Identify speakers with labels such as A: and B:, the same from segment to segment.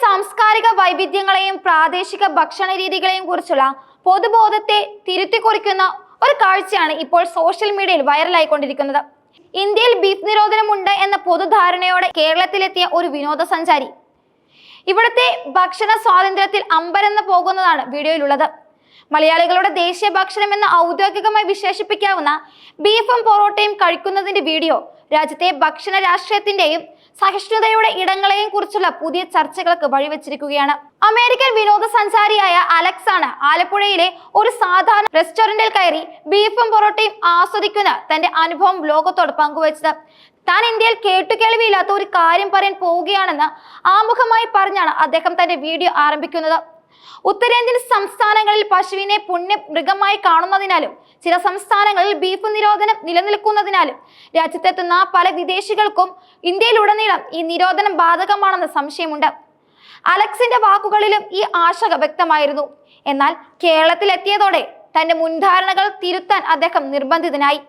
A: സാംസ്കാരിക വൈവിധ്യങ്ങളെയും പ്രാദേശിക ഭക്ഷണ രീതികളെയും കുറിച്ചുള്ള പൊതുബോധത്തെ തിരുത്തിക്കുറിക്കുന്ന ഒരു കാഴ്ചയാണ് ഇപ്പോൾ സോഷ്യൽ മീഡിയയിൽ വൈറലായിക്കൊണ്ടിരിക്കുന്നത്. ഇന്ത്യയിൽ ബീഫ് നിരോധനമുണ്ട് എന്ന പൊതുധാരണയോടെ കേരളത്തിലെത്തിയ ഒരു വിനോദസഞ്ചാരി. ഇവിടുത്തെ ഭക്ഷണ സ്വാതന്ത്ര്യത്തിൽ അമ്പരന്ന് പോകുന്നതാണ് വീഡിയോയിലുള്ളത്. മലയാളികളുടെ ദേശീയ ഭക്ഷണം എന്ന് ഔദ്യോഗികമായി വിശേഷിപ്പിക്കാവുന്ന ബീഫും പൊറോട്ടയും കഴിക്കുന്നതിന്റെ വീഡിയോ രാജ്യത്തെ ഭക്ഷണ രാഷ്ട്രീയത്തിന്റെയും സഹിഷ്ണുതയുടെ ഇടങ്ങളെയും കുറിച്ചുള്ള പുതിയ ചർച്ചകൾക്ക് വഴിവെച്ചിരിക്കുകയാണ്. അമേരിക്കൻ വിനോദസഞ്ചാരിയായ അലക്സ് ആണ് ആലപ്പുഴയിലെ ഒരു സാധാരണ റെസ്റ്റോറന്റിൽ കയറി ബീഫും പൊറോട്ടയും ആസ്വദിക്കുന്ന തന്റെ അനുഭവം ലോകത്തോട് പങ്കുവച്ചത്. താൻ ഇന്ത്യയിൽ കേട്ടുകേൾവിയില്ലാത്ത ഒരു കാര്യം പറയാൻ പോവുകയാണെന്ന് ആമുഖമായി പറഞ്ഞാണ് അദ്ദേഹം തന്റെ വീഡിയോ ആരംഭിക്കുന്നത്. ഉത്തരേന്ത്യൻ സംസ്ഥാനങ്ങളിൽ പശുവിനെ പുണ്യ മൃഗമായി കാണുന്നതിനാലും ചില സംസ്ഥാനങ്ങളിൽ ബീഫ് നിരോധനം നിലനിൽക്കുന്നതിനാലും രാജ്യത്തെത്തുന്ന പല വിദേശികൾക്കും ഇന്ത്യയിലുടനീളം ഈ നിരോധനം ബാധകമാണെന്ന് സംശയമുണ്ട്. അലക്സിന്റെ വാക്കുകളിലും ഈ ആശങ്ക വ്യക്തമായിരുന്നു. എന്നാൽ കേരളത്തിലെത്തിയതോടെ തന്റെ മുൻധാരണകൾ തിരുത്താൻ അദ്ദേഹം നിർബന്ധിതനായി.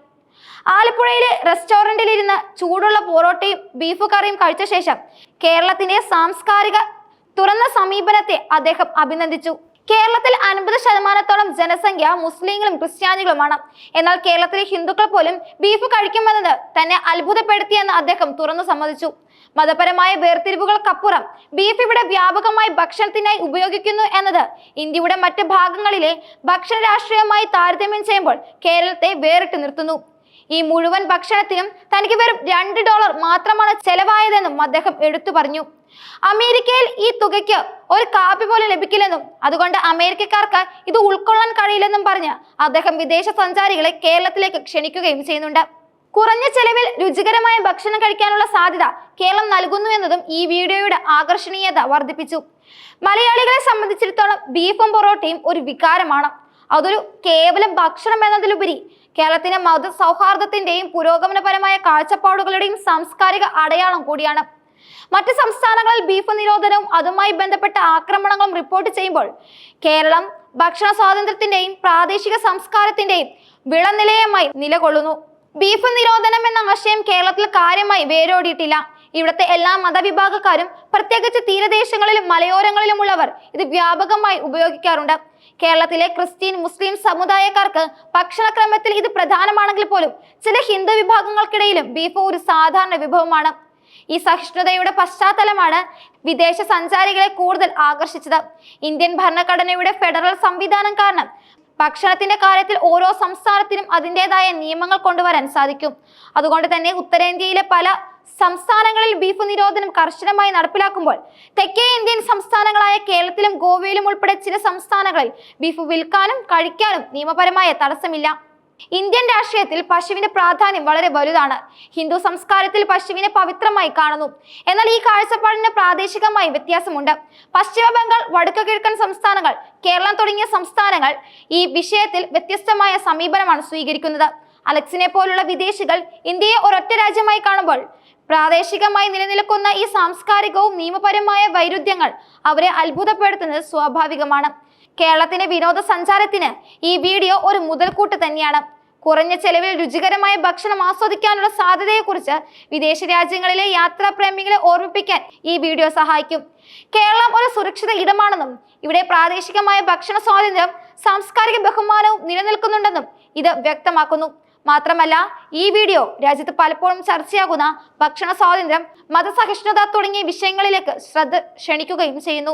A: ആലപ്പുഴയിലെ റെസ്റ്റോറന്റിലിരുന്ന് ചൂടുള്ള പൊറോട്ടയും ബീഫ് കറിയും കഴിച്ച ശേഷം കേരളത്തിന്റെ സാംസ്കാരിക തുറന്ന സമീപനത്തെ അദ്ദേഹം അഭിനന്ദിച്ചു. കേരളത്തിൽ അൻപത് ശതമാനത്തോളം ജനസംഖ്യ മുസ്ലിങ്ങളും ക്രിസ്ത്യാനികളുമാണ്. എന്നാൽ കേരളത്തിലെ ഹിന്ദുക്കൾ പോലും ബീഫ് കഴിക്കുമെന്നത് തന്നെ അത്ഭുതപ്പെടുത്തിയെന്ന് അദ്ദേഹം തുറന്നു സമ്മതിച്ചു. മതപരമായ വേർതിരിവുകൾക്കപ്പുറം ബീഫ് ഇവിടെ വ്യാപകമായി ഭക്ഷണത്തിനായി ഉപയോഗിക്കുന്നു എന്നത് ഇന്ത്യയുടെ മറ്റ് ഭാഗങ്ങളിലെ ഭക്ഷണ രാഷ്ട്രീയമായി താരതമ്യം ചെയ്യുമ്പോൾ കേരളത്തെ വേറിട്ട് നിർത്തുന്നു. ഈ മുഴുവൻ ഭക്ഷണത്തിനും തനിക്ക് വെറും രണ്ട് ഡോളർ മാത്രമാണ് ചെലവായതെന്നും അദ്ദേഹം എടുത്തു പറഞ്ഞു. അമേരിക്കയിൽ ഈ തുകയ്ക്ക് ഒരു കാപ്പി പോലും ലഭിക്കില്ലെന്നും അതുകൊണ്ട് അമേരിക്കക്കാർക്ക് ഇത് ഉൾക്കൊള്ളാൻ കഴിയില്ലെന്നും പറഞ്ഞ് അദ്ദേഹം വിദേശ സഞ്ചാരികളെ കേരളത്തിലേക്ക് ക്ഷണിക്കുകയും ചെയ്യുന്നുണ്ട്. കുറഞ്ഞ ചെലവിൽ രുചികരമായ ഭക്ഷണം കഴിക്കാനുള്ള സാധ്യത കേരളം നൽകുന്നു എന്നതും ഈ വീഡിയോയുടെ ആകർഷണീയത വർദ്ധിപ്പിച്ചു. മലയാളികളെ സംബന്ധിച്ചിടത്തോളം ബീഫും പൊറോട്ടയും ഒരു വികാരമാണ്. അതൊരു കേവലം ഭക്ഷണം എന്നതിലുപരി കേരളത്തിന്റെ മത സൗഹാർദ്ദത്തിന്റെയും പുരോഗമനപരമായ കാഴ്ചപ്പാടുകളുടെയും സാംസ്കാരിക അടയാളം കൂടിയാണ്. മറ്റ് സംസ്ഥാനങ്ങളിൽ ബീഫ് നിരോധനവും അതുമായി ബന്ധപ്പെട്ട ആക്രമണങ്ങളും റിപ്പോർട്ട് ചെയ്യുമ്പോൾ കേരളം ഭക്ഷണ സ്വാതന്ത്ര്യത്തിന്റെയും പ്രാദേശിക സംസ്കാരത്തിന്റെയും വിളനിലയമായി നിലകൊള്ളുന്നു. ബീഫ് നിരോധനം എന്ന ആശയം കേരളത്തിൽ കാര്യമായി വേരോടിയിട്ടില്ല. ഇവിടുത്തെ എല്ലാ മതവിഭാഗക്കാരും പ്രത്യേകിച്ച് തീരദേശങ്ങളിലും മലയോരങ്ങളിലുമുള്ളവർ ഇത് വ്യാപകമായി ഉപയോഗിക്കാറുണ്ട്. കേരളത്തിലെ ക്രിസ്ത്യൻ മുസ്ലിം സമുദായക്കാർക്ക് ഭക്ഷണക്രമത്തിൽ ഇത് പ്രധാനമാണെങ്കിൽ പോലും ചില ഹിന്ദു വിഭാഗങ്ങൾക്കിടയിലും ബീഫ് ഒരു സാധാരണ വിഭവമാണ്. ഈ സഹിഷ്ണുതയുടെ പശ്ചാത്തലമാണ് വിദേശ സഞ്ചാരികളെ കൂടുതൽ ആകർഷിച്ചത്. ഇന്ത്യൻ ഭരണഘടനയുടെ ഫെഡറൽ സംവിധാനം കാരണം ഭക്ഷണത്തിന്റെ കാര്യത്തിൽ ഓരോ സംസ്ഥാനത്തിനും അതിന്റെതായ നിയമങ്ങൾ കൊണ്ടുവരാൻ സാധിക്കും. അതുകൊണ്ട് തന്നെ ഉത്തരേന്ത്യയിലെ പല സംസ്ഥാനങ്ങളിൽ ബീഫ് നിരോധനം കർശനമായി നടപ്പിലാക്കുമ്പോൾ തെക്കേ ഇന്ത്യൻ സംസ്ഥാനങ്ങളായ കേരളത്തിലും ഗോവയിലും ഉൾപ്പെടെ ചില സംസ്ഥാനങ്ങളിൽ ബീഫ് വിൽക്കാനും കഴിക്കാനും നിയമപരമായ തടസ്സമില്ല. ഇന്ത്യൻ രാഷ്ട്രീയത്തിൽ പശുവിന്റെ പ്രാധാന്യം വളരെ വലുതാണ്. ഹിന്ദു സംസ്കാരത്തിൽ പശുവിനെ പവിത്രമായി കാണുന്നു. എന്നാൽ ഈ കാഴ്ചപ്പാടിന് പ്രാദേശികമായി വ്യത്യാസമുണ്ട്. പശ്ചിമ ബംഗാൾ വടക്കു കിഴക്കൻ സംസ്ഥാനങ്ങൾ കേരളം തുടങ്ങിയ സംസ്ഥാനങ്ങൾ ഈ വിഷയത്തിൽ വ്യത്യസ്തമായ സമീപനമാണ് സ്വീകരിക്കുന്നത്. അലക്സിനെ പോലുള്ള വിദേശികൾ ഇന്ത്യയെ ഒരൊറ്റ രാജ്യമായി കാണുമ്പോൾ പ്രാദേശികമായി നിലനിൽക്കുന്ന ഈ സാംസ്കാരികവും നിയമപരമായ വൈരുദ്ധ്യങ്ങൾ അവരെ അത്ഭുതപ്പെടുത്തുന്നത് സ്വാഭാവികമാണ്. കേരളത്തിന്റെ വിനോദസഞ്ചാരത്തിന് ഈ വീഡിയോ ഒരു മുതൽക്കൂട്ട് തന്നെയാണ്. കുറഞ്ഞ ചെലവിൽ രുചികരമായ ഭക്ഷണം ആസ്വദിക്കാനുള്ള സാധ്യതയെക്കുറിച്ച് വിദേശ രാജ്യങ്ങളിലെ യാത്രാപ്രേമികളെ ഓർമ്മിപ്പിക്കാൻ ഈ വീഡിയോ സഹായിക്കും. കേരളം ഒരു സുരക്ഷിത ഇടമാണെന്നും ഇവിടെ പ്രാദേശികമായ ഭക്ഷണ സ്വാതന്ത്ര്യം സാംസ്കാരിക ബഹുമാനവും നിലനിൽക്കുന്നുണ്ടെന്നും ഇത് വ്യക്തമാക്കുന്നു. മാത്രമല്ല ഈ വീഡിയോ രാജ്യത്ത് പലപ്പോഴും ചർച്ചയാകുന്ന ഭക്ഷണ സ്വാതന്ത്ര്യം മതസഹിഷ്ണുത തുടങ്ങിയ വിഷയങ്ങളിലേക്ക് ശ്രദ്ധ ക്ഷണിക്കുകയും ചെയ്യുന്നു.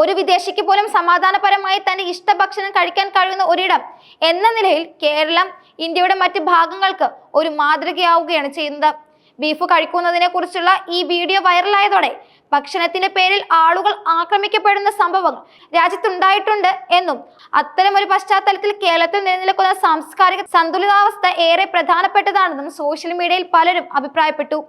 A: ഒരു വിദേശിക്ക് പോലും സമാധാനപരമായി തന്റെ ഇഷ്ടഭക്ഷണം കഴിക്കാൻ കഴിയുന്ന ഒരിടം എന്ന നിലയിൽ കേരളം ഇന്ത്യയുടെ മറ്റ് ഭാഗങ്ങൾക്ക് ഒരു മാതൃകയാവുകയാണ് ചെയ്യുന്നത്. ബീഫ് കഴിക്കുന്നതിനെ കുറിച്ചുള്ള ഈ വീഡിയോ വൈറലായതോടെ ഭക്ഷണത്തിന്റെ പേരിൽ ആളുകൾ ആക്രമിക്കപ്പെടുന്ന സംഭവങ്ങൾ രാജ്യത്തുണ്ടായിട്ടുണ്ട് എന്നും ഒരു പശ്ചാത്തലത്തിൽ കേരളത്തിൽ നിലനിൽക്കുന്ന സാംസ്കാരിക സന്തുലിതാവസ്ഥ ഏറെ പ്രധാനപ്പെട്ടതാണെന്നും സോഷ്യൽ മീഡിയയിൽ പലരും അഭിപ്രായപ്പെട്ടു.